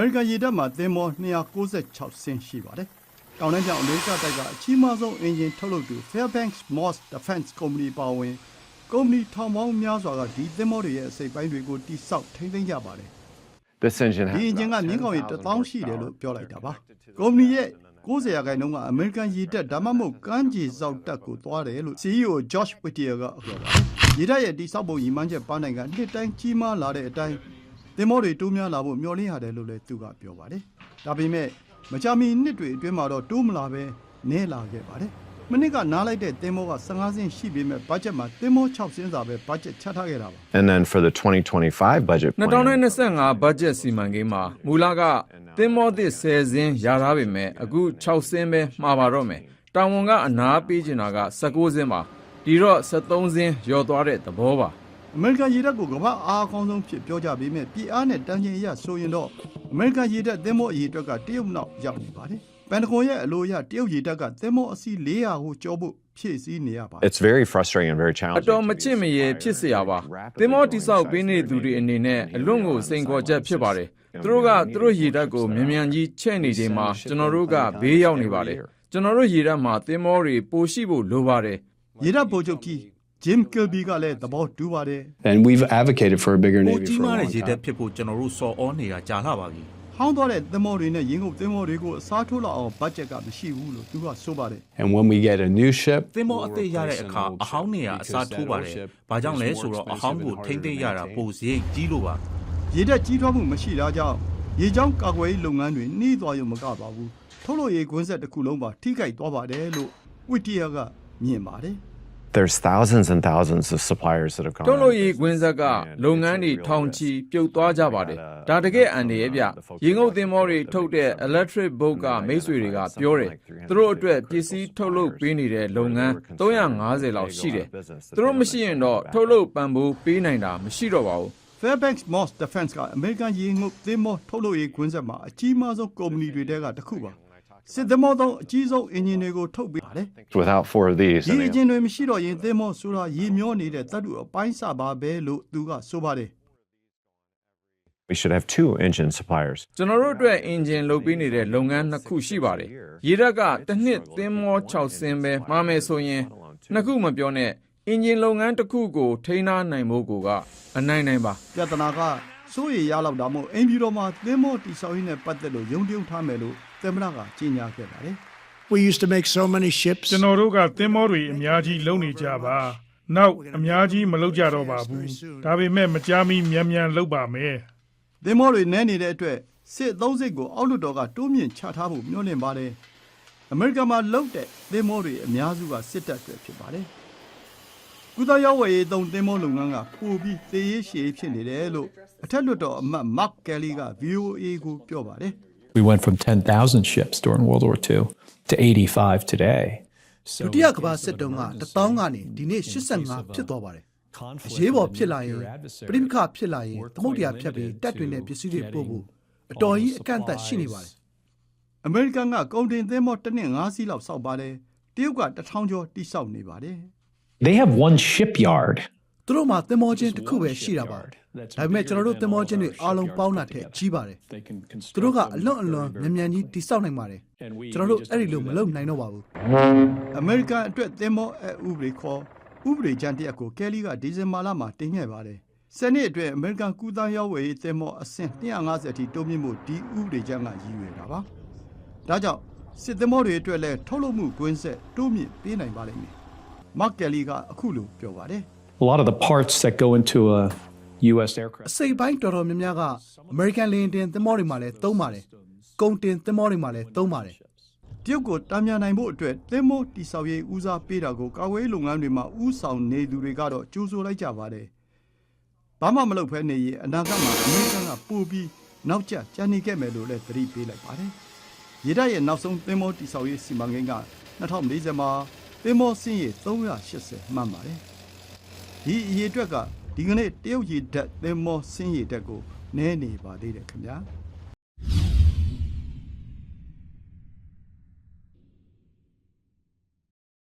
မေရိကန်ရေတပ်မှာသင်္ဘော296စင်းရှိပါတယ်။တောင်တန်းကြောင်အမေရိကတိုက်ကအကြီးမားဆုံးအင်ဂျင်ထုတ်လုပ်သူ Fairbanks Moss Defense Company ပါဝင်ကုမ္ပဏီထောင်ပေါင်းများစွာကဒီသင်္ဘောတွေရဲ့အစိပ်ပိုင်းတွေကိုတိစောက်ထိန်းသိမ်းကြပါတယ်။ This engine ဒီ has အင်ဂျင်ကမြင်းကောင်ရေ1000ရှိတယ်လို့ပြောလိုက်တာပါကုမ္ပဏီရဲ့90ရာခိုင်နှုန်းကအမေရိကန်ရေတပ်ဒါမှမဟုတ်ကမ်းခြေစောက်တပ်ကိုသွားတယ်လို့ CEO Josh Whittier ကပြောပါတယ်ရေတပ်ရဲ့တိစောက်ပုံရည်မှန်းချက်ပန်းနိုင်ကနှစ်တိုင်းကြီးမားလာတဲ့အတိုင်း သင်္ဘောတွေတိုးများလာဖို့မျှော်လင့်ရတယ်လို့လည်းသူကပြောပါတယ်ဒါပေမဲ့မကြာမီနှစ်တွေအတွင်းမှာတော့တိုးမလာပဲနည်းလာခဲ့ပါတယ်မနစ်ကနားလိုက်တဲ့သင်္ဘောက15စင်းရှိပေမဲ့ဘတ်ဂျက်မှာသင်္ဘော6စင်းစာပဲဘတ်ဂျက်ချထားခဲ့တာပါ and then for the 2025 budget plan, 2025ဘတ်ဂျက်စီမံကိန်းမှာမူလကသင်းမောသစ်10စင်းရထားပေမဲ့အခု6စင်းပဲမှာပါတော့မယ်တာဝန်ကအနာပေးချင်တာက19စင်းပါဒီတော့73စင်းရော်သွားတဲ့သဘောပါ အမေရိကန်ရေတပ်ကိုကမ္ဘာအားအကောင်းဆုံးဖြစ်ပြောကြပေမဲ့ပြည်အားနဲ့တန်ချိန်အရဆိုရင်တော့အမေရိကန်ရေတပ်သင်းမောအရေးအတွက်ကတရုတ်နောက်ရောက်နေပါတယ်ပန်တကွန်ရဲ့အလိုအရတရုတ်ရေတပ်ကသင်းမောအစီ400ကိုကျော်ဖို့ဖြည့်ဆည်းနေရပါတယ် It's very frustrating and very challenging အတော်မချစ်မရေဖြစ်စရာပါသင်းမောတိဆောက်ပေးနေသူတွေအနေနဲ့အလွန်ကိုစိန်ခေါ်ချက်ဖြစ်ပါတယ်သူတို့ကသူတို့ရေတပ်ကိုမြန်မြန်ကြီးချဲ့နေချိန်မှာကျွန်တော်တို့ကဘေးရောက်နေပါတယ်ကျွန်တော်တို့ရေတပ်မှာသင်းမောတွေပိုရှိဖို့လိုပါတယ်ရေတပ်ဗိုလ်ချုပ်ကြီး Jim Kilby ကလည်းသဘောတူပါတယ် And we've advocated for a bigger ပို Navy ကြီး for a မားတဲ့ long ရေတပ် time. ဖြစ်ဖို့ကျွန်တော်တို့စော်ဩနေတာကြာလှပါပြီ။ဟောင်းသွားတဲ့သင်္ဘောတွေနဲ့ရင်ကုန်သင်္ဘောတွေကိုအစားထိုးလောက်အောင်ဘတ်ဂျက်ကမရှိဘူးလို့သူကဆိုပါတယ် And when we get a new ship, သင်္ဘော we'll အသစ်ရတဲ့ replace အခါ an old အဟောင်း ship နေရအ because စား that ထိုးပါ old တယ် ship ဘာကြောင့်လဲ is more ဆိုတော့အ expensive ဟောင်းကို and ထိမ့်သိမ်းရ harder တာ to ပို maintain. စရိတ်ကြီးလို့ပါ။ရေတပ်ကြီးထွားမှုမရှိတာကြောင့်ရေကြောင်းကာကွယ်ရေးလုပ်ငန်းတွေနှီးသွားရုံမကပါဘူး။ထုတ်လို့ရေကွင်းဆက်တစ်ခုလုံးပါထိခိုက်သွားပါတယ်လို့ Whittier ကမြင်ပါတယ်။ There's thousands and thousands of suppliers that have gone. ထုတ်လို့ out of ရေး business. ကွင်းဆက်က And လုပ်ငန်းတွေ it's a real ထောင် risk. ချီပြုတ်သွားကြပါတယ် We had a- ဒါတကယ်အန်တယ်ရဲ့ဗျ the folks ရေငုပ် who သင်္ဘောတွေ bought the ထုတ်တဲ့ big electric boat က Something မိတ်ဆွေတွေက like ပြောတယ်350သူတို့အတွက်ပ critical စ္စည်းထုတ်လုပ် suppliers ပေးနေတဲ့လုပ်ငန်း were concerned 350လောက် they go ရှိတယ် out of business, that သူတို့ they မရှိရင်တော့ don't ထုတ်လုပ်ပံ့ပိုးပေးနိုင်တာမရှိတော့ပါဘူး Fairbanks Moss Defense ကအမေရိကန်ရေငုပ်သင်္ဘောထုတ်လုပ်ရေးကွင်းဆက်မှာအကြီးမားဆုံးကုမ္ပဏီတွေထဲကတစ်ခုပါ စစ်သင်္ဘောသုံးအကြီးဆုံးအင်ဂျင်တွေကိုထုတ်ပေးပါတယ် Without four of these, ဒီ I အင် think ဂျင်တွေမရှိတော့ရင်သင်္ဘောဆိုတာရေမျောနေတဲ့တပ်တူအပိုင်းစပါပဲလို့သူကဆိုပါတယ် we should have two engine suppliers. ကျွန်တော်တို့အတွက်အင်ဂျင်လုပ်ပေးနေတဲ့လုပ်ငန်းနှစ်ခုရှိပါတယ်ရေတပ်ကတစ်နှစ်သင်္ဘော6စင်းပဲမှားမယ်ဆိုရင်နှစ်ခုမပြောနဲ့အင်ဂျင်လုပ်ငန်းတစ်ခုကို ထိန်းထားနိုင်ဖို့ကိုကအနိုင်နိုင်ပါပြဿနာကစိုးရိမ်ရလောက်တာမို့အိမ်ပြည်တော်မှာသင်္ဘောတိဆောက်ရေးနဲ့ပတ်သက်လို့ယုံကြည်ထားမယ်လို့ သမ္မတကကြေညာခဲ့ပါတယ် We used to make so many ships. ကျွန်တော်တို့ကသင်္ဘောတွေအများကြီးလုံနေကြပါနောက်အများကြီးမလုံကြတော့ပါဘူးဒါပေမဲ့မကြာမီမြန်မြန်လုံပါမယ်သင်္ဘောတွေနဲနေတဲ့အတွက်စစ်အသုံးစိတ်ကိုအောက်လွှတ်တော်ကတိုးမြင့်ချထားဖို့မျှော်လင့်ပါတယ်အမေရိကန်မှာလုံတဲ့သင်္ဘောတွေအများစုကစစ်တပ်တွေဖြစ်ပါတယ်ကုသရေးဝယ်ရေးသုံးသင်္ဘောလုပ်ငန်းကပိုပြီးသေရေးရှည်ရေးဖြစ်နေတယ်လို့အထက်လွှတ်တော်အမတ် Mark Kelly က VOA ကိုပြောပါတယ် We went from 10,000 ships during World War II to 85 today. ဒုတိယကမ္ဘာစစ်တုန်းက1000ကနေဒီနေ့85ဖြစ်သွားပါတယ်။အရေးပေါ်ဖြစ်လာရင်ပြိပခဖြစ်လာရင်သမုတ်တရားဖြတ်ပြီးတက်တွေနဲ့ပစ္စည်းတွေပို့ဖို့အတော်ကြီးအကန့်အသတ်ရှိနေပါတယ်အမေရိကန်ကကုန်တင်သင်္ဘောတစ်နှစ်5စီးလောက်စောက်ပါတယ်တရုတ်က1000ကျော်တိစောက်နေပါတယ် They have one shipyard. ။ သူတို့မှာသင်္ဘောချင်းတစ်ခုပဲရှိတာပါ။ဒါပေမဲ့ကျွန်တော်တို့သင်္ဘောချင်းတွေအားလုံးပေါင်းတာထက်ကြီးပါတယ် They can ။သူတို့ကအလွန်အလွန်မြန်မြန်ကြီးတိစောက်နိုင်ပါတယ်။ကျွန်တော်တို့အဲ့ဒီလိုမလုပ်နိုင်တော့ပါဘူးအမေရိကန်အတွက်သင်္ဘောအဥပဒေခေါ်ဥပဒေကြမ်းတစ်ရပ်ကိုကယ်လီကဒီဇင်ဘာလမှာတင်ခဲ့ပါတယ်။ဆယ်နှစ်အတွင်းအမေရိကန်ကုသရေးဝယ်ရေးသင်္ဘောအဆင့်250အထိတိုးမြင့်မှုဒီဥပဒေကြမ်းကရည်ရွယ်တာပါ။ဒါကြောင့်စစ်သင်္ဘောတွေအတွက်လည်းထုတ်လုပ်မှုကွင်းဆက်တိုးမြင့်ပေးနိုင်ပါလိမ့်မယ်။မက်ကယ်လီကအခုလိုပြောပါတယ်။ A lot of the parts that go into a U.S. ။ aircraft. အစိပ်ပိုင်းတော်တော်များများကအမေရိကန်လေယာဉ်တင်သင်္ဘောတွေမှာလည်းသုံးပါတယ်။ကုန်တင်သင်္ဘောတွေမှာလည်းသုံးပါတယ်တရုတ်ကိုတာမြန်နိုင်ဖို့အတွက်သင်္ဘောတိဆောက်ရေးဦးစားပေးတာကိုကာကွယ်ရေးလုပ်ငန်းတွေမှာဦးဆောင်နေသူတွေကတော့ကြိုးဆိုလိုက်ကြပါတယ်။ဘာမှမလုပ်ဖဲနေရင်အနာဂတ်မှာအမေရိကန်ကပိုပြီးနောက်ကျကျန်နေခဲ့မယ်လို့လည်းသတိပေးလိုက်ပါတယ်။ရေတပ်ရဲ့နောက်ဆုံးသင်္ဘောတိဆောက်ရေးစီမံကိန်းက2040မှာသင်္ဘောစင်းရေ380မှန်းပါတယ်။ ဒီအရေအတွက်ကဒီကနေ့တရုတ်ရေတပ်သင်္ဘောစင်းရေတပ်ကိုနည်းနေပါသေးတယ်ခင်ဗျာ။